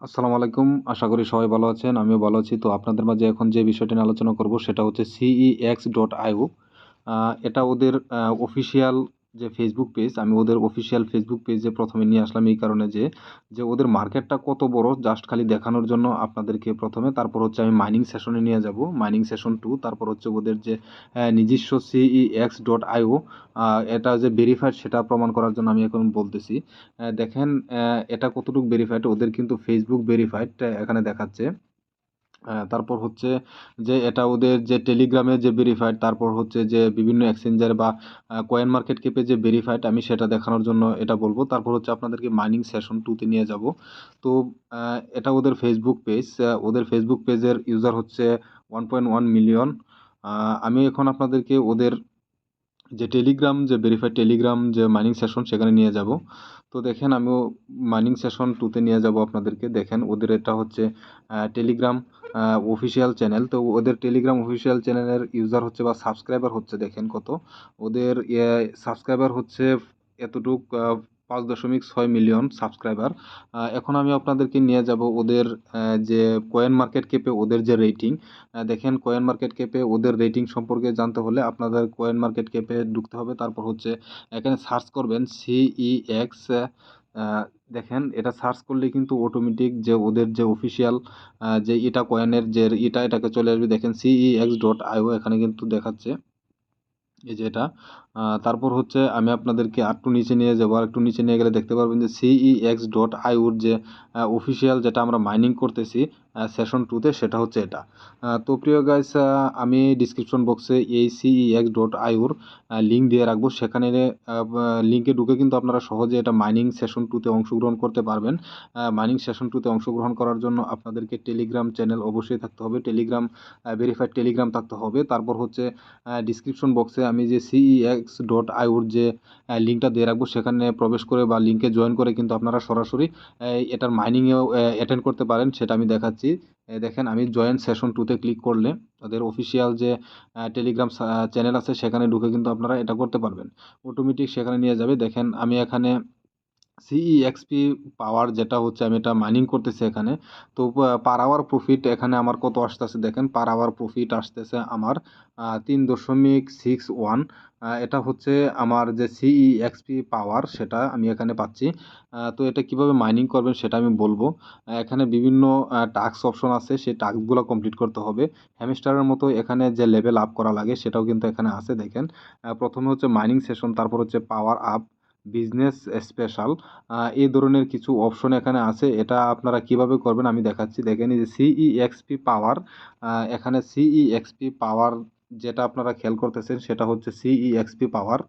আসসালামু আলাইকুম। আশা করি সবাই ভালো আছেন, আমিও ভালো আছি। তো আপনাদের মাঝে এখন যে বিষয়টি নিয়ে আলোচনা করব সেটা হচ্ছে সিইএক্স ডট আইও এটা ওদের অফিসিয়াল যে ফেসবুক পেজ আমি ওদের অফিসিয়াল ফেসবুক পেজে প্রথমে নিয়ে আসলাম এই কারণে যে যে ওদের মার্কেটটা কত বড় জাস্ট খালি দেখানোর জন্য আপনাদেরকে প্রথমে, তারপর হচ্ছে আমি মাইনিং সেশনে নিয়ে যাব। মাইনিং সেশন টু তারপর হচ্ছে ওদের যে নিজস্ব সিইএক্স ডট আইও এটা যে ভেরিফাইড সেটা প্রমাণ করার জন্য আমি এখন বলতেছি। দেখেন এটা কতটুকু ভেরিফাইড ওদের কিন্তু ফেসবুক ভেরিফাইড এখানে দেখাচ্ছে। তারপর হচ্ছে যে এটা ওদের যে টেলিগ্রামে যে ভেরিফাইড তারপর হচ্ছে যে বিভিন্ন এক্সচেঞ্জার বা কয়েন মার্কেট কেপে যে ভেরিফাইড আমি সেটা দেখানোর জন্য এটা বলব। তারপর হচ্ছে আপনাদেরকে মাইনিং সেশন টুতে নিয়ে যাব। তো এটা ওদের ফেসবুক পেজ ওদের ফেসবুক পেজের ইউজার হচ্ছে ওয়ান পয়েন্ট ওয়ান মিলিয়ন আমি এখন আপনাদেরকে ওদের যে টেলিগ্রাম যে ভেরিফাইড টেলিগ্রাম যে মাইনিং সেশন সেখানে নিয়ে যাব। তো দেখেন, আমিও মাইনিং সেশন টুতে নিয়ে যাব আপনাদেরকে। দেখেন, ওদের এটা হচ্ছে টেলিগ্রাম অফিসিয়াল চ্যানেল তো ওদের টেলিগ্রাম অফিসিয়াল চ্যানেলের ইউজার হচ্ছে বা সাবস্ক্রাইবার হচ্ছে, দেখেন কত। ওদের সাবস্ক্রাইবার হচ্ছে এতটুক পাঁচ দশমিক ছয় মিলিয়ন সাবস্ক্রাইবার এখন আমি আপনাদেরকে নিয়ে যাব ওদের যে কয়েন মার্কেট কেপে ওদের যে রেটিং দেখেন কয়েন মার্কেট কেপে ওদের রেটিং সম্পর্কে জানতে হলে আপনাদের কয়েন মার্কেট কেপে ঢুকতে হবে। তারপর হচ্ছে এখানে সার্চ করবেন সিইএক্স দেখেন, এটা সার্চ করলে কিন্তু অটোমেটিক যে ওদের যে অফিসিয়াল যে ইটা কয়েনের যে ইটা এটাকে চলে আসবে। দেখেন সিইএক্স ডট আইও এখানে কিন্তু দেখাচ্ছে। এই যে এটা তারপর হচ্ছে আমি আপনাদেরকে আরেকটু নিচে নিয়ে যাব। আর একটু নিচে নিয়ে গেলে দেখতে পারবেন যে সিই এক্স ডট আইউর যে অফিসিয়াল যেটা আমরা মাইনিং করতেছি সেশন টুতে সেটা হচ্ছে এটা। তো প্রিয় গাইস আমি ডিসক্রিপশন বক্সে এই সিই এক্স ডট আইউর লিঙ্ক দিয়ে রাখব। সেখানে লিঙ্কে ঢুকে কিন্তু আপনারা সহজে এটা মাইনিং সেশন টুতে অংশগ্রহণ করতে পারবেন। মাইনিং সেশন টুতে অংশগ্রহণ করার জন্য আপনাদেরকে টেলিগ্রাম চ্যানেল অবশ্যই থাকতে হবে। টেলিগ্রাম ভেরিফাইড টেলিগ্রাম থাকতে হবে। তারপর হচ্ছে ডিসক্রিপশন বক্সে আমি যে সিইএক্স ডট আইউর যে লিঙ্কটা দিয়ে রাখব, সেখানে প্রবেশ করে বা লিঙ্কে জয়েন করে কিন্তু আপনারা সরাসরি এটার মাইনিংয়েও অ্যাটেন্ড করতে পারেন, সেটা আমি দেখাচ্ছি। দেখেন, আমি জয়েন্ট সেশন টুতে ক্লিক করলে তাদের অফিসিয়াল যে টেলিগ্রাম চ্যানেল আছে, সেখানে ঢুকে কিন্তু আপনারা এটা করতে পারবেন। অটোমেটিক সেখানে নিয়ে যাবে। দেখেন, আমি এখানে সিইএক্সপি পাওয়ার যেটা হচ্ছে আমি এটা মাইনিং করতেছি এখানে। তো পার আওয়ার প্রফিট এখানে আমার কত আসতেছে দেখেন? পার আওয়ার প্রফিট আসতেছে আমার তিন দশমিক সিক্স ওয়ান এটা হচ্ছে আমার যে সিইএক্সপি পাওয়ার সেটা আমি এখানে পাচ্ছি। তো এটা কীভাবে মাইনিং করবেন সেটা আমি বলব। এখানে বিভিন্ন টাস্ক অপশন আছে, সেই টাস্কগুলো কমপ্লিট করতে হবে। হ্যামস্টারের মতো এখানে যে লেভেল আপ করা লাগে সেটাও কিন্তু এখানে আছে দেখেন। প্রথমে হচ্ছে মাইনিং সেশন তারপর হচ্ছে পাওয়ার আপ বিজনেস স্পেশাল এই ধরনের কিছু অপশন এখানে আছে। এটা আপনারা কীভাবে করবেন আমি দেখাচ্ছি। দেখেন যে সিইএক্সপি পাওয়ার এখানে সিইএক্সপি পাওয়ার যেটা আপনারা খেয়াল করতেছেন সেটা হচ্ছে সিইএক্সপি পাওয়ার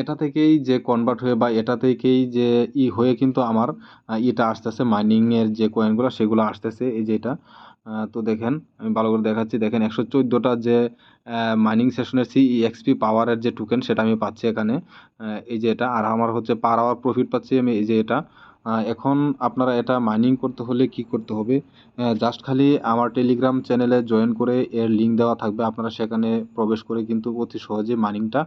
এটা থেকেই যে কনভার্ট হয়ে বা এটা থেকেই যে ই হয়ে কিন্তু আমার ইটা আসতেছে মাইনিংয়ের যে কয়েনগুলো সেগুলো আসতেছে। এই যে এটা তো দেখেন, আমি ভালো করে দেখাচ্ছি। দেখেন, একশো চোদ্দোটা যে মাইনিং সেশনের সি সিইএক্সপি পাওয়ারের যে টোকেন সেটা আমি পাচ্ছি এখানে। এই যে এটা, আর আমার হচ্ছে পার আওয়ার প্রফিট পাচ্ছি আমি, এই যে এটা। এখন আপনারা এটা মাইনিং করতে হলে কি করতে হবে? জাস্ট খালি আমার টেলিগ্রাম চ্যানেলে জয়েন করে এর লিঙ্ক দেওয়া থাকবে। আপনারা সেখানে প্রবেশ করে কিন্তু অতি সহজে মাইনিংটা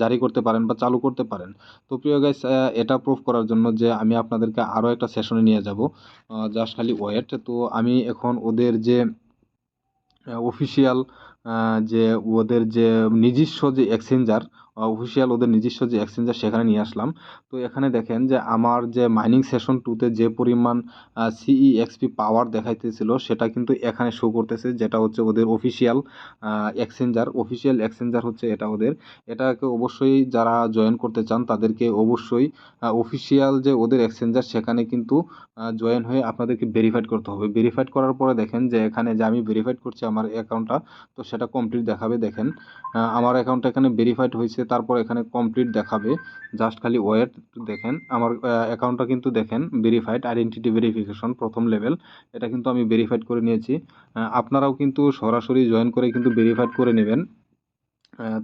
জারি করতে পারেন বা চালু করতে পারেন। তো প্রিয় গাইস এটা প্রুফ করার জন্য যে আমি আপনাদেরকে আরও একটা সেশনে নিয়ে যাব। জাস্ট খালি ওয়েট তো আমি এখন ওদের যে অফিসিয়াল যে ওদের যে নিজস্ব যে এক্সচেঞ্জার অফিসিয়াল ওদের নিজস্ব যে এক্সচেঞ্জার সেখানে নিয়ে আসলাম। তো এখানে দেখেন যে আমার যে মাইনিং সেশন টুতে যে পরিমাণ সিইএক্সপি পাওয়ার দেখাইতেছিল, সেটা কিন্তু এখানে শো করতেছে, যেটা হচ্ছে ওদের অফিসিয়াল এক্সচেঞ্জার অফিসিয়াল এক্সচেঞ্জার হচ্ছে এটা ওদের। এটাকে অবশ্যই যারা জয়েন করতে চান, তাদেরকে অবশ্যই অফিসিয়াল যে ওদের এক্সচেঞ্জার সেখানে কিন্তু জয়েন হয়ে আপনাদেরকে ভেরিফাইড করতে হবে। ভেরিফাইড করার পরে দেখেন যে এখানে যে আমি ভেরিফাইড করছি আমার অ্যাকাউন্টটা তো সেটা কমপ্লিট দেখাবে। দেখেন আমার অ্যাকাউন্টটা এখানে ভেরিফাইড হয়েছে তারপর এখানে কমপ্লিট দেখাবে। জাস্ট খালি ওয়েট দেখেন। আমার অ্যাকাউন্টটা কিন্তু দেখেন ভেরিফাইড আইডেন্টিটি ভেরিফিকেশন প্রথম লেভেল এটা কিন্তু আমি ভেরিফাইড করে নিয়েছি। আপনারাও কিন্তু সরাসরি জয়েন করে কিন্তু ভেরিফাইড করে নেবেন।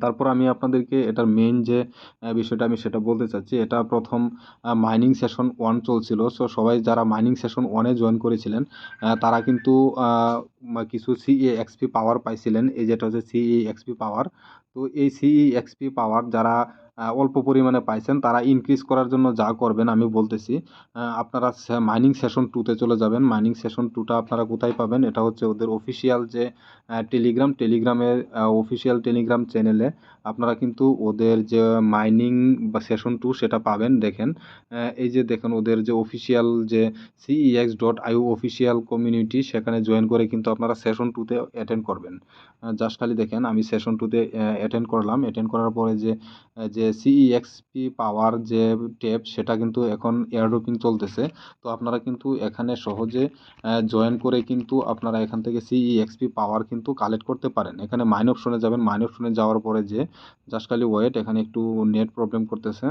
তারপর আমি আপনাদেরকে এটার মেইন যে বিষয়টা আমি সেটা বলতে চাচ্ছি। এটা প্রথম মাইনিং সেশন ওয়ান চলছিল। সো সবাই যারা মাইনিং সেশন ওয়ানে জয়েন করেছিলেন তারা কিন্তু কিছু সিএ এক্সপি পাওয়ার পাইছিলেন। এই যেটা হচ্ছে সিই এক্সপি পাওয়ার তো এই সিই এক্সপি পাওয়ার যারা অল্প পরিমাণে পাইছেন, তারা ইনক্রিজ করার জন্য যা করবেন আমি বলতেছি আপনারা মাইনিং সেশন টুতে চলে যাবেন। মাইনিং সেশন টুটা আপনারা কোথায় পাবেন? এটা হচ্ছে ওদের অফিসিয়াল যে টেলিগ্রাম টেলিগ্রামের অফিসিয়াল টেলিগ্রাম চ্যানেলে আপনারা কিন্তু ওদের যে মাইনিং বা সেশন টু সেটা পাবেন, দেখেন। এই যে দেখেন ওদের যে অফিসিয়াল যে CEX dot IO official community সেখানে জয়েন করে কিন্তু আপনারা সেশন টুতে অ্যাটেন্ড করবেন। জাস্ট খালি দেখেন, আমি সেশন টুতে অ্যাটেন্ড করলাম। অ্যাটেন্ড করার পরে যে যে সিইএক্সপি পাওয়ার যে ট্যাব সেটা কিন্তু এখন এয়ারড্রপিং চলতেছে। তো আপনারা কিন্তু এখানে সহজে জয়েন করে কিন্তু আপনারা এখান থেকে সিইএক্সপি পাওয়ার কিন্তু কালেক্ট করতে পারেন। এখানে মাইন অপশনে যাবেন। মাইন অপশনে যাওয়ার পরে যে জাস্ট খালি ওয়েট এখানে একটু নেট প্রবলেম করতেছে।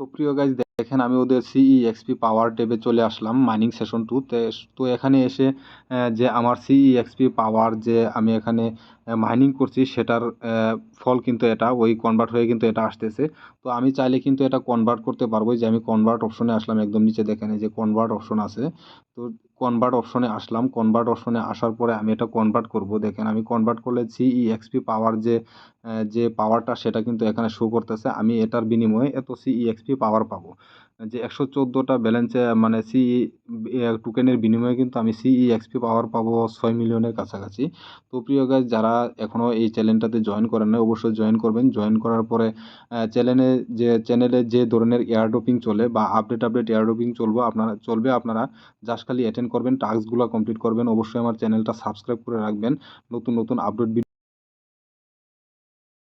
তো প্রিয় গাইজ দেখেন আমি ওদের সিই এক্সপি পাওয়ার ট্যাবে চলে আসলাম মাইনিং সেশন টু তো। এখানে এসে যে আমার সিইএক্সপি পাওয়ার যে আমি এখানে মাইনিং করছি, সেটার ফল কিন্তু এটা, ওই কনভার্ট হয়ে কিন্তু এটা আসতেছে। তো আমি চাইলে কিন্তু এটা কনভার্ট করতে পারব যে আমি কনভার্ট অপশনে আসলাম, একদম নিচে দেখেন এই যে কনভার্ট অপশন আছে। তো কনভার্ট অপশনে আসলাম। কনভার্ট অপশনে আসার পরে আমি এটা কনভার্ট করব। দেখেন আমি কনভার্ট করলে সিইএক্সপি পাওয়ার যে যে পাওয়ারটা সেটা কিন্তু এখানে শো করতেছে। আমি এটার বিনিময়ে এত সিইএক্সপি পাওয়ার পাবো। যে একশো চোদ্দোটা ব্যালেন্সে মানে সিই টোকেনের বিনিময়ে কিন্তু আমি সিইএক্সপি পাওয়ার পাবো ছয় মিলিয়নের কাছাকাছি। তো প্রিয় গাছ যারা এখনও এই চ্যানেলটাতে জয়েন করেন না অবশ্যই জয়েন করবেন। জয়েন করার পরে চ্যানেলে যে চ্যানেলে যে ধরনের এয়ারড্রপিং চলে বা আপডেট আপডেট এয়ারড্রপিং চলবে, আপনারা চলবে, আপনারা জাস্ট খালি অ্যাটেন্ড করবেন টাস্কগুলো কমপ্লিট করবেন। অবশ্যই আমার চ্যানেলটা সাবস্ক্রাইব করে রাখবেন। নতুন নতুন আপডেট